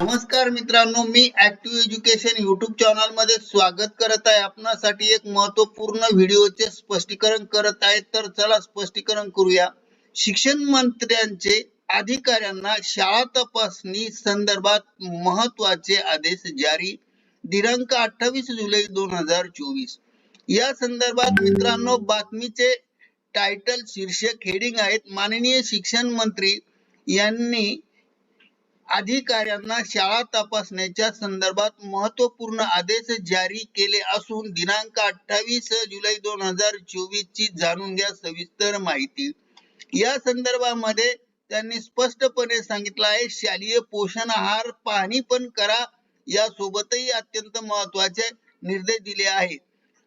नमस्कार मित्रांनो मी ऍक्टिव्ह एज्युकेशन युट्यूब चॅनलमध्ये स्वागत करत आहे. आपणासाठी एक महत्त्वपूर्ण व्हिडिओचे स्पष्टीकरण करत आहे. तर चला स्पष्टीकरण करूया. शिक्षण मंत्र्यांचे अधिकाऱ्यांना शाळा तपासणी संदर्भात महत्त्वाचे आदेश जारी. दिनांक अठ्ठावीस जुलै दोन हजार चोवीस. या संदर्भात मित्रांनो बातमीचे टायटल शीर्षक हेडिंग आहेत. माननीय शिक्षण मंत्री यांनी अधिकाऱ्यांना शाळा तपासण्याच्या संदर्भात महत्त्वपूर्ण आदेश जारी केले असून दिनांक अठ्ठावीस जुलै दोन हजार चोवीस ची जाणून घ्या सविस्तर माहिती. या संदर्भामध्ये त्यांनी स्पष्टपणे सांगितलं आहे शालेय पोषण आहार पाहणी पण करा यासोबतही अत्यंत महत्त्वाचे निर्देश दिले आहेत.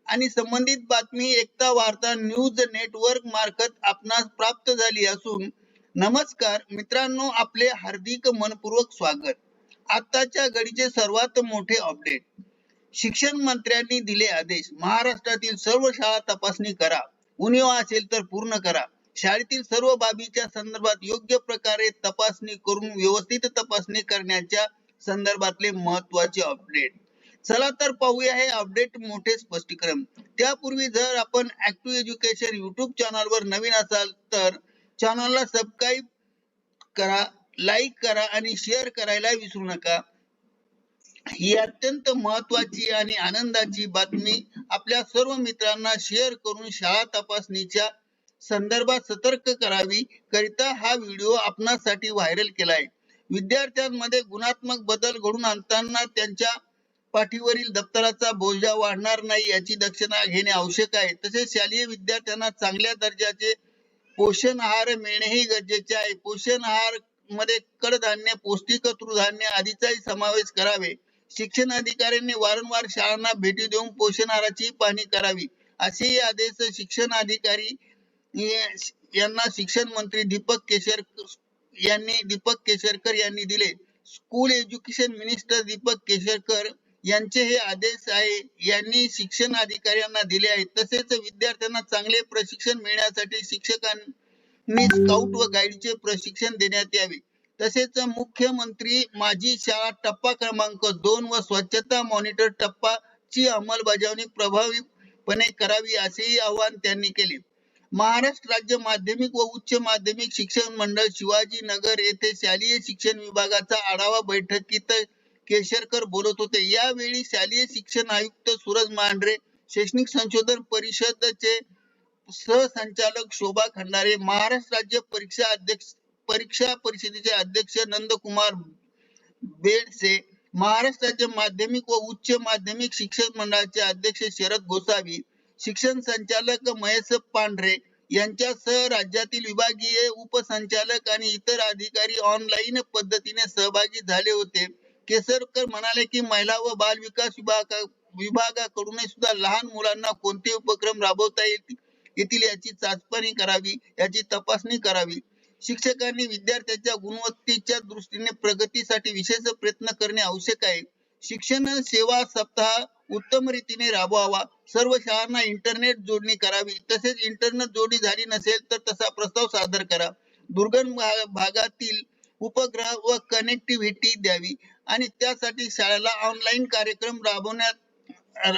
आणि संबंधित बातमी एकता वार्ता न्यूज नेटवर्क मार्फत आपणास प्राप्त झाली असून नमस्कार मित्रांनो आपले हार्दिक मनपूर्वक स्वागत. आताच्या घडीचे सर्वात मोठे अपडेट. शिक्षण मंत्र्यांनी दिले आदेश. महाराष्ट्रातील सर्व शाळा तपासणी करा. उणीव असेल तर पूर्ण करा. शाळेतील सर्व बाबीच्या संदर्भात योग्य प्रकारे तपासणी करून व्यवस्थित तपासणी करण्याच्या संदर्भातले महत्त्वाचे अपडेट. चला तर पाहूया हे अपडेट मोठे स्पष्टीकरण. त्यापूर्वी जर आपण ऍक्टिव्ह एज्युकेशन युट्यूब चॅनल वर नवीन असाल तर चॅनलला सबस्क्राईब करा लाईक करा आणि शेअर करायला विसरू नका. ही अत्यंत महत्वाची आणि आनंदाची बातमी आपल्या सर्व मित्रांना शेअर करून शाळा तपासणीच्या संदर्भात सतर्क करावी करिता हा व्हिडिओ आपणासाठी व्हायरल केलाय. विद्यार्थ्यांमध्ये गुणात्मक बदल घडून आणताना त्यांच्या पाठीवरील दप्तराचा बोजा वाढणार नाही याची दक्षता घेणे आवश्यक आहे. तसेच शालेय विद्यार्थ्यांना चांगल्या दर्जाचे पोषण आहार मिळणेही गरजेचे आहे. पोषण आहारमध्ये कडधान्य पौष्टिक तृधान्य आदीचाही समावेश करावे. शिक्षण अधिकाऱ्यांनी वारंवार शाळांना भेटी देऊन पोषण आहाराची पाहणी करावी. असेही आदेश शिक्षण अधिकारी यांना शिक्षण मंत्री दीपक केशर यांनी दीपक केसरकर यांनी दिले. School education minister Deepak Kesarkar यांचे हे आदेश आहे. यांनी शिक्षण अधिकाऱ्यांना दिले आहेत. तसेच विद्यार्थ्यांना चांगले प्रशिक्षण मिळण्यासाठी शिक्षकांनी स्काउट व गाईडचे प्रशिक्षण देण्यात यावे. तसेच मुख्यमंत्री माझी शाळा टप्पा क्रमांक दोन व स्वच्छता मॉनिटर टप्पा ची अंमलबजावणी प्रभावीपणे करावी असेही आवाहन त्यांनी केले. महाराष्ट्र राज्य माध्यमिक व उच्च माध्यमिक शिक्षण मंडळ शिवाजीनगर येथे शालेय शिक्षण विभागाचा आढावा बैठकीत केशरकर बोलत होते. यावेळी शालेय शिक्षण आयुक्त सूरज मांढरे शैक्षणिक संशोधन परिषदचे सहसंचालक शोभा खंडारे महाराष्ट्र राज्य परीक्षा अध्यक्ष परीक्षा परिषदेचे अध्यक्ष नंदकुमार बेडसे महाराष्ट्र राज्य माध्यमिक व उच्च माध्यमिक शिक्षण मंडळाचे अध्यक्ष शरद गोसावी शिक्षण संचालक महेश पांढरे यांच्यासह राज्यातील विभागीय उपसंचालक आणि इतर अधिकारी ऑनलाईन पद्धतीने सहभागी झाले होते. केसरकर म्हणाले की महिला व बाल विकास विभागा विभागाकडून सुद्धा लहान मुलांना कोणते उपक्रम राबवता येतील याची चाचपणी करावी याची तपासणी करावी. शिक्षकांनी विद्यार्थ्यांच्या गुणवत्तेच्या दृष्टीने प्रगतीसाठी विशेष प्रयत्न करणे आवश्यक आहे. शिक्षण सेवा सप्ताह उत्तम रीतीने राबवावा. सर्व शाळांना इंटरनेट जोडणी करावी. तसेच इंटरनेट जोडणी झाली नसेल तर तसा प्रस्ताव सादर करा. दुर्गम भागातील उपग्रह व कनेक्टिव्हिटी द्यावी. आणि त्यासाठी शाळेला ऑनलाईन कार्यक्रम राबवण्यात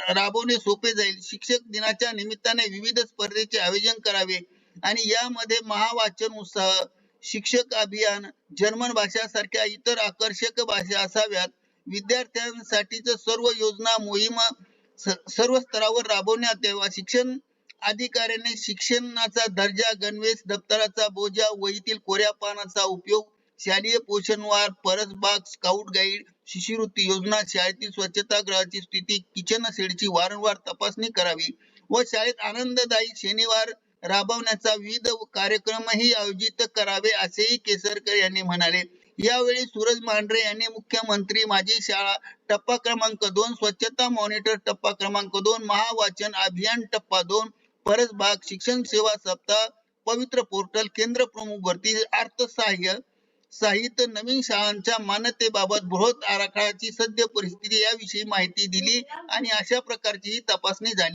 राबवणे सोपे जाईल. शिक्षक दिनाच्या निमित्ताने विविध स्पर्धेचे आयोजन करावे. आणि यामध्ये महावाचन उत्साह शिक्षक अभियान जर्मन भाषा सारख्या इतर आकर्षक भाषा असाव्यात. विद्यार्थ्यांसाठीच सर्व योजना मोहीम सर्व स्तरावर राबवण्यात यावा शिक्षण अधिकाऱ्यांनी शिक्षणाचा दर्जा गणवेश दप्तराचा बोजा वहीतील कोऱ्या पानाचा उपयोग शालेय पोषणवार परसबाग स्काउट गाईड शिष्यवृत्ती योजना शाळेतील स्वच्छतागृहाची स्थिती किचन शेडची वारंवार तपासणी करावी व शाळेत आनंददायी शनिवार राबवण्याचा विविध कार्यक्रमही आयोजित करावे असेही केसरकर यांनी म्हणाले. यावेळी सूरज मांढरे यांनी मुख्यमंत्री माझी शाळा टप्पा क्रमांक दोन स्वच्छता मॉनिटर टप्पा क्रमांक दोन महावाचन अभियान टप्पा दोन परसबाग शिक्षण सेवा सप्ताह पवित्र पोर्टल केंद्र प्रमुख भरती अर्थसहाय्य साहित्य नवीन शाळांच्या मान्यतेबाबत बृहत आराखड्याची सद्य परिस्थिती याविषयी माहिती दिली आणि अशा प्रकारची ही तपासणी झाली.